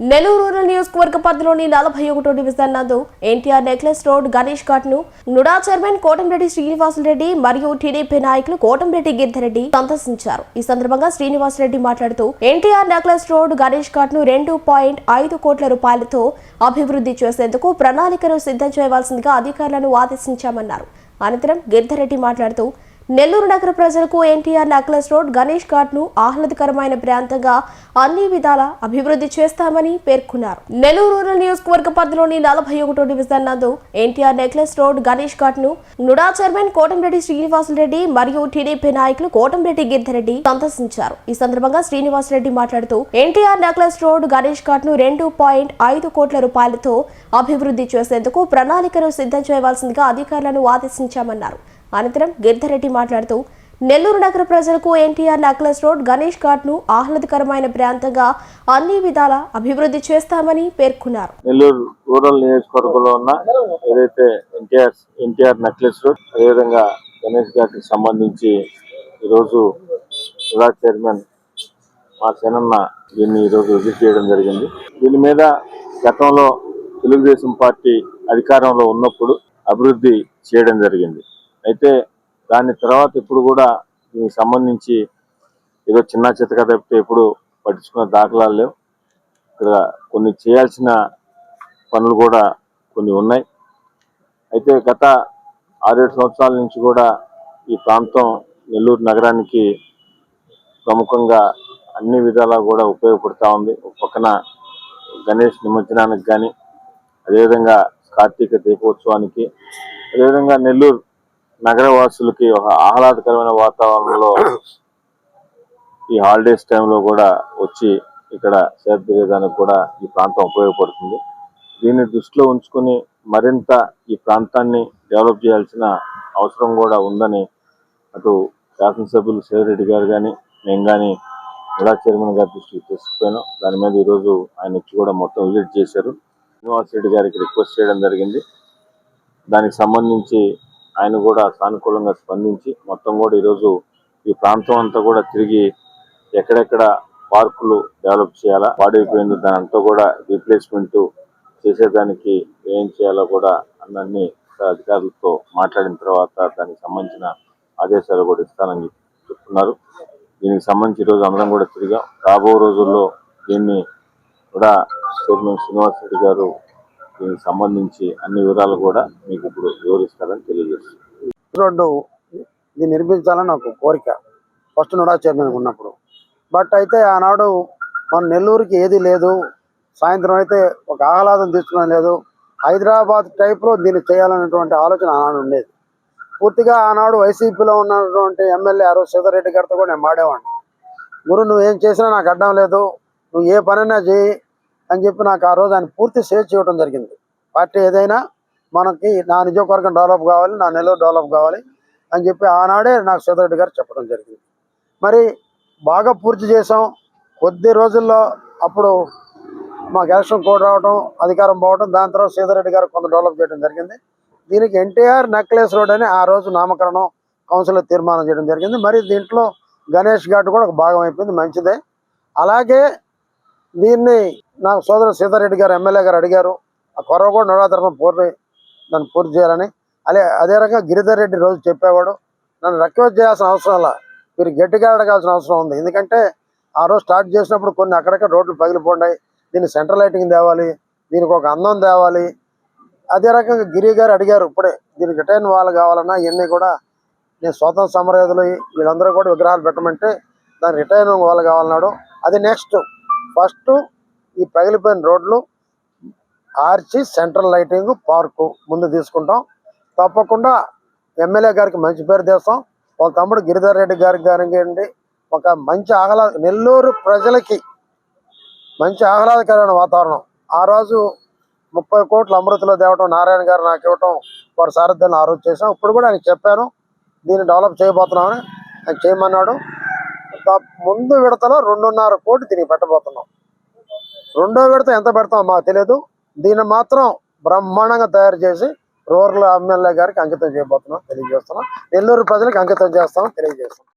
Nellore rural నియోజకవర్గ పరిధిలోని నలభై ఒకటో డివిజన్ నందు ఎన్టీఆర్ నెక్లెస్ రోడ్ గణేష్ ఘాట్ను నుడా చైర్మన్ కోటంరెడ్డి శ్రీనివాసరెడ్డి మరియు టీడీపీ నాయకులు కోటంరెడ్డి గిరిధరెడ్డి సందర్శించారు. ఈ సందర్భంగా శ్రీనివాసరెడ్డి మాట్లాడుతూ ఎన్టీఆర్ నెక్లెస్ రోడ్ గణేష్ ఘాట్ను రెండు పాయింట్ ఐదు కోట్ల రూపాయలతో అభివృద్ధి చేసేందుకు ప్రణాళికను సిద్ధం చేయవలసిందిగా అధికారులను ఆదేశించామన్నారు. అనంతరం గిరిధరెడ్డి మాట్లాడుతూ నెల్లూరు నగర ప్రజలకు ఎన్టీఆర్ నెక్లెస్ రోడ్ గణేష్ ఘాట్ను ఆహ్లాదకరమైన ప్రాంతంగా అన్ని విధాల అభివృద్ధి చేస్తామని పేర్కొన్నారు. నెల్లూరు రూరల్ నియోజకవర్గ పరిధిలోని నలభై ఒకటో డివిజన్ నందు ఎన్టీఆర్ నెక్లెస్ రోడ్ గణేష్ ఘాట్ను నుడా చైర్మన్ కోటంరెడ్డి శ్రీనివాసరెడ్డి మరియు టీడీపీ నాయకులు కోటంరెడ్డి గిరిధరెడ్డి సందర్శించారు. ఈ సందర్భంగా శ్రీనివాసరెడ్డి మాట్లాడుతూ ఎన్టీఆర్ నెక్లెస్ రోడ్ గణేష్ ఘాట్ను రెండు పాయింట్ ఐదు కోట్ల రూపాయలతో అభివృద్ధి చేసేందుకు ప్రణాళికను సిద్ధం చేయవలసిందిగా అధికారులను ఆదేశించామన్నారు. అనంతరం గిరిధరెడ్డి మాట్లాడుతూ నెల్లూరు నగర ప్రజలకు ఎన్టీఆర్ నెక్లెస్ రోడ్ గణేష్ ఘాట్ను ఆహ్లాదకరమైన ప్రాంతంగా అన్ని విధాల అభివృద్ధి చేస్తామని పేర్కొన్నారు. నెల్లూరు రూరల్ నియోజకవర్గంలో ఉన్న ఏదైతే ఎన్టీఆర్ ఎన్టీఆర్ నెక్లెస్ రోడ్ అదేవిధంగా గణేష్ ఘాట్కి సంబంధించి ఈరోజు జిల్లా చైర్మన్ మా సేనన్న దీన్ని ఈరోజు విజిట్ చేయడం జరిగింది. దీని మీద గతంలో తెలుగుదేశం పార్టీ అధికారంలో ఉన్నప్పుడు అభివృద్ధి చేయడం జరిగింది. అయితే దాని తర్వాత ఇప్పుడు కూడా దీనికి సంబంధించి ఏదో చిన్న చితక తప్పితే ఎప్పుడు పట్టించుకున్న దాఖలాలు లేవు. ఇక్కడ కొన్ని చేయాల్సిన పనులు కూడా కొన్ని ఉన్నాయి. అయితే గత ఆరేడు సంవత్సరాల నుంచి కూడా ఈ ప్రాంతం నెల్లూరు నగరానికి ప్రముఖంగా అన్ని విధాలా కూడా ఉపయోగపడుతూ ఉంది. ఒక పక్కన గణేష్ నిమజ్జనానికి కానీ అదేవిధంగా కార్తీక దీపోత్సవానికి అదేవిధంగా నెల్లూరు నగరవాసులకి ఒక ఆహ్లాదకరమైన వాతావరణంలో ఈ హాలిడేస్ టైంలో కూడా వచ్చి ఇక్కడ సేద తీరేదానికి కూడా ఈ ప్రాంతం ఉపయోగపడుతుంది. దీన్ని దృష్టిలో ఉంచుకొని మరింత ఈ ప్రాంతాన్ని డెవలప్ చేయాల్సిన అవసరం కూడా ఉందని అటు శాసనసభ్యులు శివరెడ్డి గారు కానీ నేను కానీ జిల్లా చైర్మన్ గారి దృష్టికి తీసుకుపోయాను. దాని మీద ఈరోజు ఆయన వచ్చి కూడా మొత్తం విజిట్ చేశారు. శ్రీనివాసరెడ్డి గారికి రిక్వెస్ట్ చేయడం జరిగింది. దానికి సంబంధించి ఆయన కూడా సానుకూలంగా స్పందించి మొత్తం కూడా ఈరోజు ఈ ప్రాంతం అంతా కూడా తిరిగి ఎక్కడెక్కడ పార్కులు డెవలప్ చేయాలా పాడైపోయింది దాని అంతా కూడా రీప్లేస్మెంట్ చేసేదానికి ఏం చేయాలో కూడా అన్నీ అధికారులతో మాట్లాడిన తర్వాత దానికి సంబంధించిన ఆదేశాలు కూడా ఇస్తానని చెప్తున్నారు. దీనికి సంబంధించి ఈరోజు అందరం కూడా తిరిగాం. రాబో రోజుల్లో దీన్ని కూడా చైర్మన్ శ్రీనివాస్ రెడ్డి గారు దీనికి సంబంధించి అన్ని వివరాలు కూడా మీకు ఇప్పుడు వివరిస్తారని తెలియజేస్తుంది రోడ్డు ఇది నిర్మించాలని నాకు కోరిక. ఫస్ట్ నోడా చైర్మన్ ఉన్నప్పుడు. బట్ అయితే ఆనాడు మన నెల్లూరుకి ఏది లేదు. సాయంత్రం అయితే ఒక ఆహ్లాదం తీసుకునే లేదు. హైదరాబాద్ టైప్లో దీన్ని చేయాలనేటువంటి ఆలోచన ఆనాడు ఉండేది. పూర్తిగా ఆనాడు వైసీపీలో ఉన్నటువంటి ఎమ్మెల్యే అరవ సీతారెడ్డి గారితో కూడా నేను మాడేవాడిని. గురు నువ్వు ఏం చేసినా నాకు అడ్డం లేదు. నువ్వు ఏ పనైనా చేయి. అని చెప్పి నాకు ఆ రోజు ఆయన పూర్తి సేవ్ చేయడం జరిగింది. పార్టీ ఏదైనా మనకి నా నియోజకవర్గం డెవలప్ కావాలి నా నెలలో డెవలప్ కావాలి అని చెప్పి ఆనాడే నాకు సీతారెడ్డి గారు చెప్పడం జరిగింది. మరి బాగా పూర్తి చేసాం కొద్ది రోజుల్లో అప్పుడు మాకు ఎలక్షన్ కోడ్ రావడం అధికారం పోవడం దాని తర్వాత సీతారెడ్డి గారు కొంత డెవలప్ చేయడం జరిగింది. దీనికి ఎన్టీఆర్ నెక్లెస్ రోడ్ అని ఆ రోజు నామకరణం కౌన్సిల్లో తీర్మానం చేయడం జరిగింది. మరి దీంట్లో గణేష్ ఘాట్ కూడా ఒక భాగం అయిపోయింది మంచిదే. అలాగే దీన్ని నాకు సోదరు సీతారెడ్డి గారు ఎమ్మెల్యే గారు అడిగారు. ఆ కొరవ కూడా నడవతరఫున పూర్తి దాన్ని పూర్తి చేయాలని. అదే అదే రకంగా గిరిధర్ రెడ్డి రోజు చెప్పేవాడు నన్ను రిక్వెస్ట్ చేయాల్సిన అవసరం అలా. మీరు గట్టిగా అడగాల్సిన అవసరం ఉంది. ఎందుకంటే ఆ రోజు స్టార్ట్ చేసినప్పుడు కొన్ని అక్కడక్కడ రోడ్లు పగిలిపోయినాయి దీన్ని సెంట్రల్ లైటింగ్ తేవాలి దీనికి ఒక అందం తేవాలి. అదే రకంగా గిరి గారు అడిగారు ఇప్పుడే దీనికి రిటైన్ వాళ్ళు కావాలన్నా ఇవన్నీ కూడా నేను స్వాతంత్ర సమరయోధులు వీళ్ళందరూ కూడా విగ్రహాలు పెట్టమంటే దాని రిటైన్ వాళ్ళు కావాలన్నాడు. అది నెక్స్ట్ ఫస్ట్ ఈ పగిలిపోయిన రోడ్లు ఆర్చి సెంట్రల్ లైటింగ్ పార్కు ముందు తీసుకుంటాం. తప్పకుండా ఎమ్మెల్యే గారికి మంచి పేరు తెస్తాం. వాళ్ళ తమ్ముడు గిరిధర్ రెడ్డి గారికి కానివ్వండి ఒక మంచి ఆహ్లాద నెల్లూరు ప్రజలకి మంచి ఆహ్లాదకరమైన వాతావరణం. ఆ రోజు ముప్పై కోట్ల అమృతలో తేవటం నారాయణ గారు నాకు ఇవ్వటం వారి సారథ్యాన్ని ఆ రోజు చేసాం ఇప్పుడు కూడా ఆయన చెప్పాను దీన్ని డెవలప్ చేయబోతున్నామని ఆయన చేయమన్నాడు. ముందు విడతలో రెండున్నర కోటి దీనికి పెట్టబోతున్నాం. రెండో విడత ఎంత పెడతాం మాకు తెలియదు దీన్ని మాత్రం బ్రహ్మాండంగా తయారు చేసి రూరల్ ఎమ్మెల్యే గారికి అంకితం చేయబోతున్నాం తెలియజేస్తున్నాం. నెల్లూరు ప్రజలకు అంకితం చేస్తామని తెలియజేస్తున్నాం.